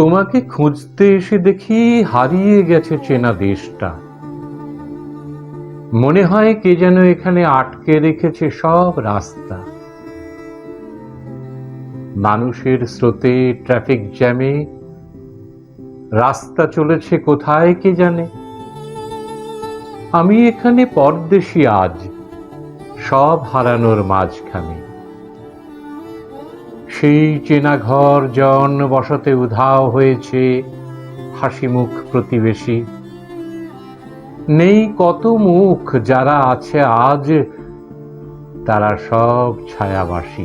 তোমাকে খুঁজতে এসে দেখি হারিয়ে গেছে চেনা দেশটা। মনে হয় কে যেন এখানে আটকে রেখেছে সব রাস্তা। মানুষের স্রোতে ট্রাফিক জ্যামে, রাস্তা চলেছে কোথায় কে জানে? আমি এখানে পরদেশি আজ, সব হারানোর মাঝখানে। সেই চেনা ঘর জন বসতে উধাও হয়েছে হাসি মুখ প্রতিবেশী। নেই কত মুখ যারা আছে আজ, তারা সব ছায়াবাসী।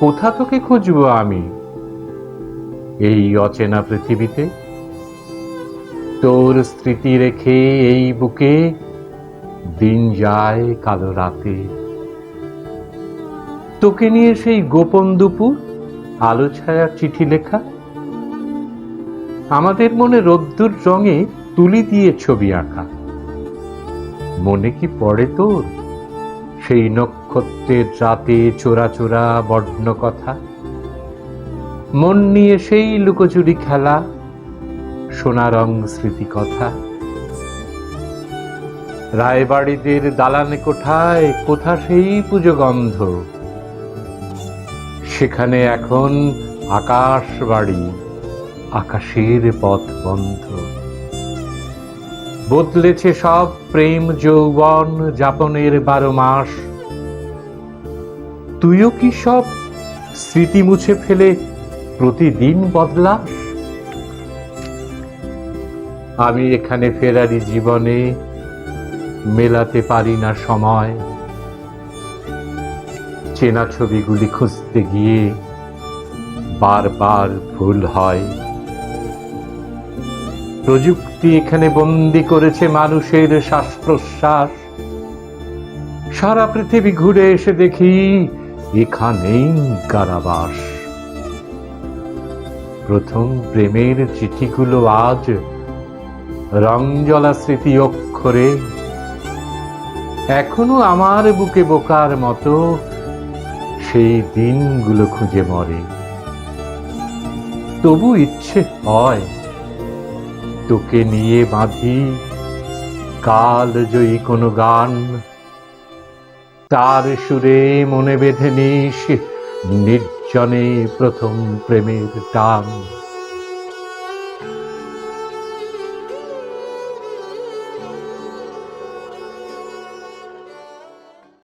কোথা তোকে খুঁজবো আমি এই অচেনা পৃথিবীতে? তোর স্মৃতি রেখে এই বুকে দিন যায় কালো রাতে। তোকে নিয়ে সেই গোপন দুপুর, আলো ছায়ার চিঠি লেখা। আমাদের মনে রোদ্দুর রঙে তুলি দিয়ে ছবি আঁকা। মনে কি পড়ে তোর? সেই নক্ষত্রের রাতে চোরা চোরা বর্ণ কথা। মন নিয়ে সেই লুকোচুরি খেলা সোনারং স্মৃতি কথা। রায়বাড়িদের দালানে কোঠায় কোথা সেই পুজো গন্ধ? সেখানে এখন আকাশ বাড়ি আকাশের পথ বন্ধ। বদলেছে সব প্রেম যৌবন যাপনের বারো মাস। তুইও কি সব স্মৃতি মুছে ফেলে প্রতিদিন বদলাস? আমি এখানে ফেরারি জীবনে মেলাতে পারি না সময়। চেনা ছবিগুলি খুঁজতে গিয়ে বারবার ভুল হয়। প্রযুক্তি এখানে বন্দি করেছে মানুষের শ্বাস প্রশ্বাস সারা পৃথিবী ঘুরে এসে দেখি এখানেই কারাবাস। প্রথম প্রেমের চিঠিগুলো আজ রংজলা স্মৃতি অক্ষরে। এখনও আমার বুকে বোকার মতো সেই দিনগুলো খুঁজে মরে। তবু ইচ্ছে হয় তোকে নিয়ে বাঁধি। কাল জয়ী কোনো গান। তার সুরে মনে বেঁধে নিস নির্জনে প্রথম প্রেমের টান।